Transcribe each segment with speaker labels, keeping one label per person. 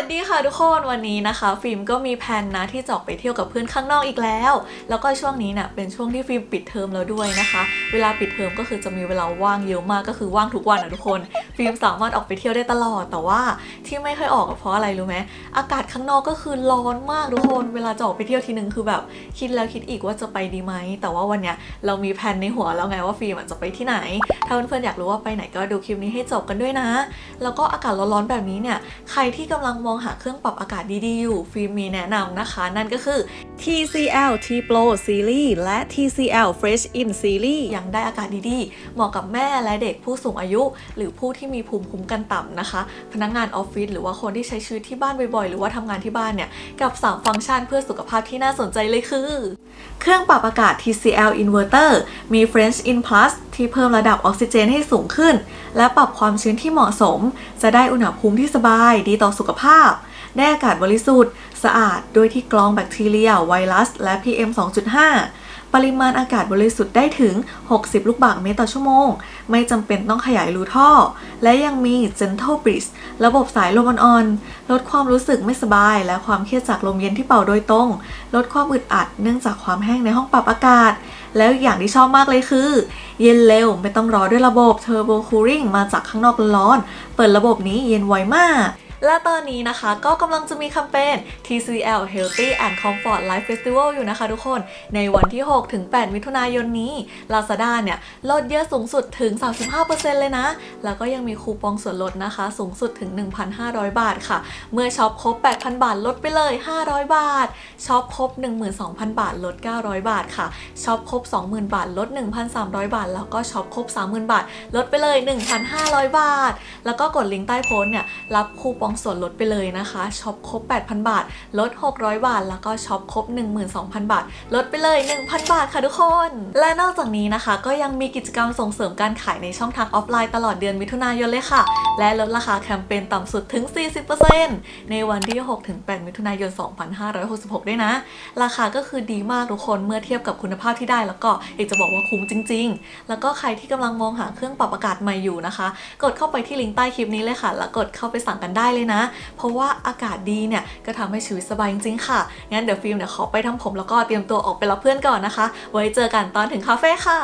Speaker 1: วัสดีค่ะทุกคนวันนี้นะคะ ฟิล์มก็มีแผนนะที่จะออกไปเที่ยวกับเพื่อนข้างนอกอีกแล้ว แล้วก็ช่วงนี้เนี่ยเป็นช่วงที่ฟิล์มปิดเทอมแล้วด้วยนะคะ เวลาปิดเทอมก็คือจะมีเวลาว่างเยอะมากก็คือว่างทุกวันอะทุกคน ฟิล์มสามารถออกไปเที่ยวได้ตลอดแต่ว่าที่ไม่ค่อยออกเพราะอะไรรู้ไหมอากาศข้างนอกก็คือร้อนมากทุกคน เวลาจะออกไปเที่ยวทีนึงคือแบบ คิดแล้วคิดอีกว่าจะไปดีไหมแต่ว่าวันเนี้ยเรามีแผนในหัวแล้วไงว่าฟิล์มจะไปที่ไหน ถ้าเพื่อนๆอยากรู้ว่าไปไหนก็ดูคลิปนี้ให้จบกันด้วยนะ แล้วก็อากาศร้อนๆแบบนี้เนี่ยใครที่กำลังมองหาเครื่องปรับอากาศดีๆ อยู่ ฟิล์มมีแนะนำนะคะ นั่นก็คือ TCL T Pro Series และ TCL Fresh In Series ยังได้อากาศดีๆ เหมาะกับแม่และเด็กผู้สูงอายุ หรือผู้ที่มีภูมิคุ้มกันต่ำนะคะ พนักงานออฟฟิศหรือว่าคนที่ใช้ชีวิตที่บ้านบ่อยๆ หรือว่าทำงานที่บ้านเนี่ย กับ 3 ฟังก์ชันเพื่อสุขภาพที่น่าสนใจเลยคือ เครื่องปรับอากาศ TCL Inverter มี French In Plus ที่เพิ่มระดับออกซิเจนให้สูงขึ้น และปรับความชื้นที่เหมาะสม จะได้อุณหภูมิที่สบายดีต่อสุขภาพ ได้อากาศบริสุทธิ์ สะอาด โดยที่กรองแบคทีเรีย ไวรัส และ PM 2.5 ปริมาณอากาศบริสุทธิ์ได้ถึง 60 ลูกบาศก์เมตรต่อชั่วโมง ไม่จำเป็นต้องขยายรูท่อ และยังมี Gentle Breeze ระบบสายลมอ่อนๆลดความรู้สึกไม่สบาย และความเครียดจากลมเย็นที่เป่าโดยตรง ลดความอึดอัดเนื่องจากความแห้งในห้องปรับอากาศ แล้วอย่างที่ชอบมากเลยคือ เย็นเร็วไม่ต้องรอด้วยระบบ Turbo Cooling มาจากข้างนอกร้อน เปิดระบบนี้เย็นไวมาก และตอนนี้นะคะก็กำลังจะมีแคมเปญ TCL Healthy and Comfort Life Festival อยู่นะคะทุกคน ในวันที่ 6 ถึง 8 มิถุนายนนี้ Lazada เนี่ยลดเยอะสูงสุดถึง 35%เลยนะ แล้วก็ยังมีคูปองส่วนลดนะคะ สูงสุดถึง 1,500 บาทค่ะ เมื่อช็อปครบ 8,000 บาทลดไปเลย 500 บาท ช็อปครบ 12,000 บาทลด 900 บาทค่ะ ช็อปครบ 20,000 บาทลด 1,300 บาท แล้วก็ช็อปครบ 30,000 บาท ลดไปเลย 1,500 บาท แล้วก็กดลิงก์ใต้โพสต์เนี่ยรับคูปองส่วนลดไปเลยนะคะช็อปครบ 8,000 บาท ลด 600 บาท แล้วก็ช็อปครบ 12,000 บาท ลดไปเลย 1,000 บาทค่ะทุกคน และนอกจากนี้นะคะ ก็ยังมีกิจกรรมส่งเสริมการขายในช่องทางออฟไลน์ตลอดเดือนมิถุนายนเลยค่ะ และลดราคาแคมเปญต่ำสุดถึง 40%ในวันที่ 6-8 มิถุนายน 2566 ด้วยนะ ราคาก็คือดีมากทุกคนเมื่อเทียบกับคุณภาพที่ได้แล้วก็อยากจะบอกว่าคุ้มจริง ๆ แล้วก็ใครที่กำลังมองหาเครื่องปรับอากาศใหม่อยู่นะคะ กดเข้าไปที่ลิงก์ใต้คลิปนี้เลยค่ะ แล้วกดเข้าไปสั่งกันได้เลยนะ เพราะว่าอากาศดีเนี่ยก็ทำให้ชีวิตสบายจริงๆค่ะ งั้นเดี๋ยวฟิล์มเนี่ยขอไปทำผมแล้วก็เตรียมตัวออกไปรับเพื่อนก่อนนะคะ ไว้เจอกันตอนถึงคาเฟ่ค่ะ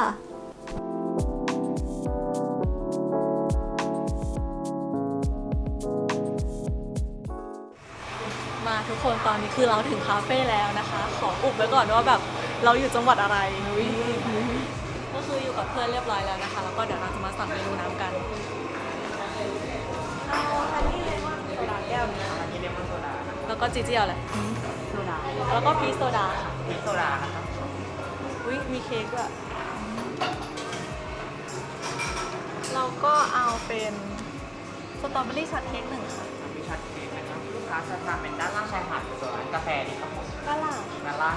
Speaker 1: มาทุกคนตอนนี้คือเราถึงคาเฟ่แล้วนะคะ ขออุบไว้ก่อนว่าแบบเราอยู่จังหวัดอะไรก็คืออยู่กับเพื่อนเรียบร้อยแล้วนะคะ แล้วก็เดี๋ยวเราจะมาสั่งเมนูน้ำกันเอาฮันนี่ ก้วหนึงค่ะ
Speaker 2: อันนี้เลมอนโซดา
Speaker 1: แล้วก็จีเจียวเลย
Speaker 2: โซดา
Speaker 1: แล้วก็พีชโซดาค่ะ
Speaker 2: พริกโซดานะครับ
Speaker 1: อุ้ยมีเค้กด้วยเราก็เอาเป็นสตรอเบอรี่ช็อตเค้กหนึ่งค่ะ
Speaker 2: มีช็อตเค้กนะครับลูกค้าจะทานเป็นด้านล่างชายหาดส่วนร้านกาแฟนี่ครับผม
Speaker 1: ด้านล่าง
Speaker 2: ด้านล่าง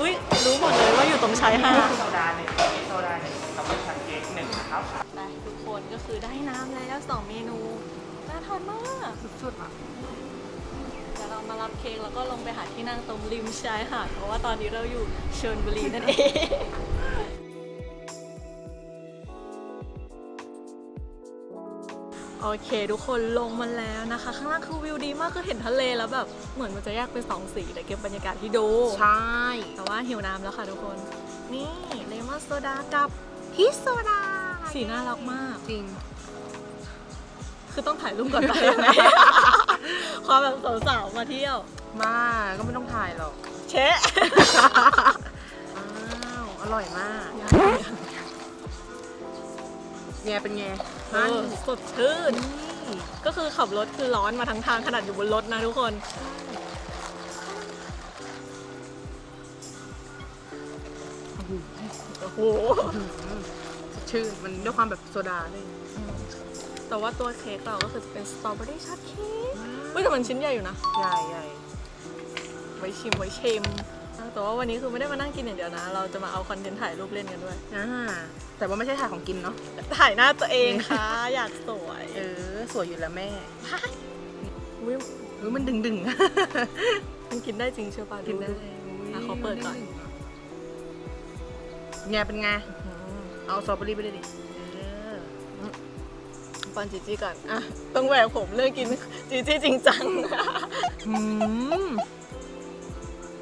Speaker 1: อุ้ยรู้หมดเลยว่าอยู่ตรงชายหาด
Speaker 2: โซดาหนึ่งพริกโซดาหนึ่งกับช็อตเค้กหนึ่งนะครับ
Speaker 1: ไปทุกคนก็คือได้น้ำแล้วสองเมนูน่าทานมาก
Speaker 2: สุดๆอะ
Speaker 1: เดี๋ยวเรามารับเค้กแล้วก็ลงไปหาที่นั่งตรงริมชายหาดเพราะว่าตอนนี้เราอยู่เชิญบุรีนั่นเอง โอเค ทุกคนลงมาแล้วนะคะ ข้างล่างคือวิวดีมากคือเห็นทะเลแล้วแบบ เหมือนมันจะแยกเป็นสองสีแต่เก็บบรรยากาศที่ดู
Speaker 3: ใช่
Speaker 1: แต่ว่าหิวน้ำแล้วค่ะทุกคน นี่เลมอนโซดากับ
Speaker 3: พิซโซดา
Speaker 1: สีน่ารักมาก
Speaker 3: จริง
Speaker 1: คือต้องถ่ายรูปก่อนไปยังไงความแบบสาวๆมาเที่ยว
Speaker 3: มาก็ไม่ต้องถ่ายหรอก
Speaker 1: เชะ
Speaker 3: อ้าว อร่อยมากไงเป็นไง
Speaker 1: เออสดชื่นก็คือขับรถคือร้อนมาทั้งทางขนาดอยู่บนรถนะทุกคน โอ้โห
Speaker 3: สดชื่นมันด้วยความแบบโซดาด้วย
Speaker 1: แต่ว่าตัวเค้กเราก็คือจะเป็นสตรอเบอรี่ช็อตเค้กอุ้ยแต่มันชิ้นใหญ่อยู่นะ
Speaker 3: ใหญ่ใหญ่
Speaker 1: ไว้ชิมไว้ชิมแต่ว่าวันนี้คือไม่ได้มานั่งกินอย่างเดียวนะ เราจะมาเอาคอนเทนต์ถ่ายรูปเล่นกันด้วย
Speaker 3: อ่าแต่ว่าไม่ใช่ถ่ายของกินเนาะ
Speaker 1: ถ่ายหน้าตัวเองค่ะ อยากสวย
Speaker 3: เออ สวยอยู่แล้วแม่
Speaker 1: อุ้ย
Speaker 3: เฮ้ยมันดึงดึงๆ
Speaker 1: มันกินได้จริงใช่ป่ะ
Speaker 3: กินได้
Speaker 1: ดูอะขอเปิดก่อน
Speaker 3: ไงเป็นไง
Speaker 1: อืม
Speaker 3: เอาสตรอเบอรี่ไปเลยดิ เออ
Speaker 1: ฟันจีจี้ก่อนอะต้องแหวกผมเลิกกินจีจี้จริงจัง
Speaker 3: อืม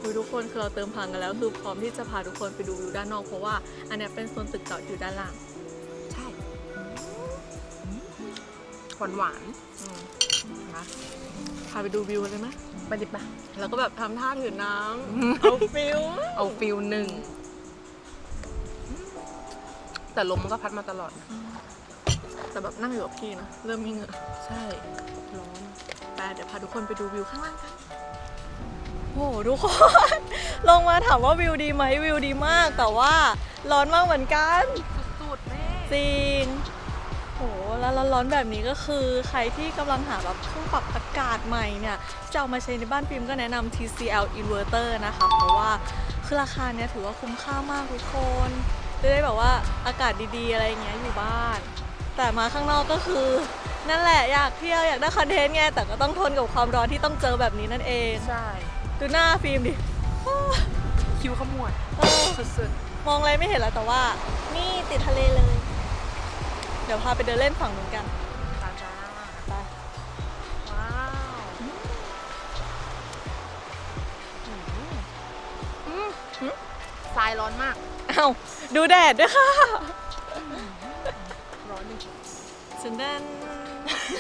Speaker 1: ดูทุกคนคือเราเติมพลังกันแล้ว คือพร้อมที่จะพาทุกคนไปดูวิวด้านนอกเพราะว่า อันเนี้ยเป็นโซนตึกเก่าอยู่ด้านล่าง
Speaker 3: ใช่หวานหวาน
Speaker 1: อืมนะพาไปดูวิวเลยไหม
Speaker 3: ๆไปดิปะ
Speaker 1: แล้วก็แบบทำท่าถือน้
Speaker 3: อืมำ
Speaker 1: เอาฟิล
Speaker 3: เอาฟิลหนึ่งแต่ลมมันก็พัดมาตลอดนะ
Speaker 1: แต่แบบนั่งอยู่กับพี่นะ เริ่มมีเหงื่อ
Speaker 3: ใช่ ร้อน
Speaker 1: แต่เดี๋ยวพาทุกคนไปดูวิวข้างล่างกันโอ้โหทุกคน ลงมาถามว่าวิวดีไหมวิวดีมาก แต่ว่าร้อนมากเหมือนกัน
Speaker 3: สุดๆแม่
Speaker 1: จริงโหแล้วร้อนๆแบบนี้ก็คือ ใครที่กำลังหาแบบเครื่องปรับอากาศใหม่เนี่ยที่จะเอามาใช้ในบ้านฟิล์มก็แนะนำ TCL Inverter นะคะ เพราะว่าคือราคาเนี่ยถือว่าคุ้มค่ามากทุกคน จะได้แบบว่าอากาศดีๆอะไรอย่างเงี้ยอยู่บ้าน แต่มาข้างนอกก็คือ นั่นแหละอยากเที่ยวอยากได้คอนเทนต์ไงแต่ก็ต้องทนกับความร้อนที่ต้องเจอแบบนี้นั่นเอง
Speaker 3: ใช่
Speaker 1: ดูหน้าฟิล์มดิ
Speaker 3: คิ้วขมวด
Speaker 1: เออ
Speaker 3: สุด
Speaker 1: มองอะไรไม่เห็นแล้วแต่ว่า นี่ติดทะเลเลย เดี๋ยวพาไปเดินเล่นฝั่งนู้นกัน
Speaker 3: ๆตาจ้า
Speaker 1: ไป
Speaker 3: ว้าวอืมทรายร้อนมาก
Speaker 1: เอ้าดูแดดด้วยค่ะ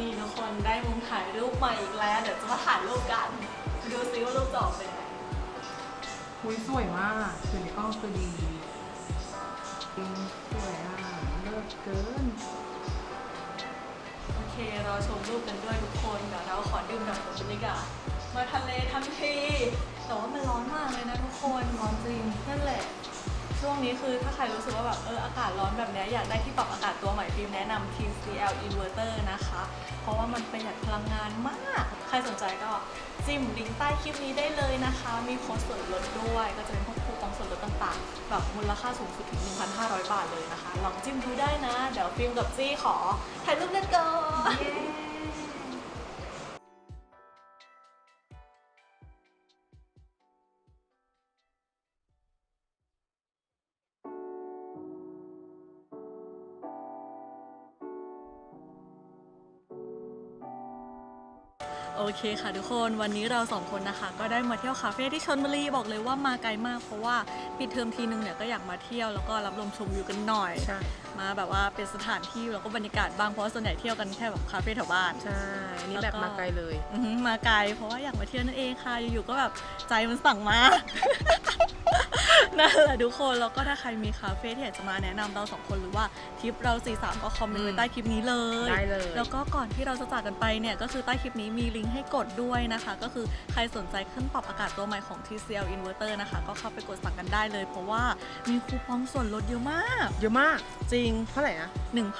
Speaker 3: นี่
Speaker 1: ทุกคนได้มุมถ่ายรูปใหม่อีกแล้ว เดี๋ยวจะมาถ่ายรูปกัน ดูซิว่ารูปจะออกเป็นยังไง
Speaker 3: คุยสวยมากคือในกล้องคือดีจริงสวยอะเลิศเกิน
Speaker 1: โอเคเราชมรูปกันด้วยทุกคนเดี๋ยวเราขอดื่มด่ำกับบรรยากาศมาทะเลทั้งทีแต่ว่ามันร้อนมากเลยนะทุกคนร้อนจริงนั่นแหละ ช่วงนี้คือถ้าใครรู้สึกว่าแบบเอออากาศร้อนแบบนี้อยากได้ที่ปรับอากาศตัวใหม่ฟิล์มแนะนำ TCL Inverter นะคะ เพราะว่ามันประหยัดพลังงานมาก ใครสนใจก็จิ้มลิงก์ใต้คลิปนี้ได้เลยนะคะ มีโค้ดส่วนลดด้วย ก็จะเป็นพวกคูปองส่วนลดต่างๆ แบบมูลค่าสูงสุดถึง 1,500 บาทเลยนะคะ ลองจิ้มดูได้นะ เดี๋ยวฟิล์มกับจี้ขอถ่ายรูปเล่นก่อน โอเคค่ะทุกคนวันนี้เราสองคนนะคะ ก็ได้มาเที่ยวคาเฟ่ที่ชลบุรีบอกเลยว่ามาไกลมากเพราะว่าปิดเทอมทีนึงเนี่ยก็อยากมาเที่ยวแล้วก็รับลมชมวิวกันหน่อย
Speaker 3: ใช่
Speaker 1: มาแบบว่าเป็นสถานที่แล้วก็บรรยากาศบ้างเพราะว่าส่วนใหญ่เที่ยวกันแค่แบบคาเฟ่แถวบ้าน
Speaker 3: ใช่นี่แบบมาไกลเลย
Speaker 1: อือหือมาไกลเพราะว่าอยากมาเที่ยวนั่นเองค่ะ อยู่ๆก็แบบใจมันสั่งมา นั่นแหละทุกคนแล้วก็ถ้าใครมีคาเฟ่ที่อยากจะมาแนะนำเราสองคนหรือว่าทริปเราสี่สามก็คอมเมนต์ไว้ใต้คลิปนี้เลย
Speaker 3: ได้เลย
Speaker 1: แล้วก็ก่อนที่เราจะจากกันไปเนี่ยก็คือใต้คลิปนี้มีลิงก์ให้กดด้วยนะคะ ก็คือใครสนใจเครื่องปรับอากาศตัวใหม่ของ TCL Inverter นะคะ ก็เข้าไปกดสั่งกันได้เลย เพราะว่ามีคูปองส่วนลดเยอะมาก
Speaker 3: เยอะมาก
Speaker 1: จริง
Speaker 3: เท่าไหร่นะ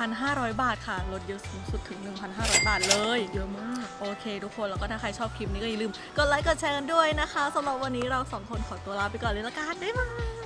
Speaker 1: 1,500 บาทค่ะ ลดเยอะสูงสุดถึง 1,500 บาทเลย
Speaker 3: เยอะมาก
Speaker 1: โอเค ทุกคนแล้วก็ถ้าใครชอบคลิปนี้ก็อย่าลืมกดไลค์กดแชร์กันด้วยนะคะสำหรับวันนี้เราสองคนขอตัวลาไปก่อนเลยละกันบ๊ายบาย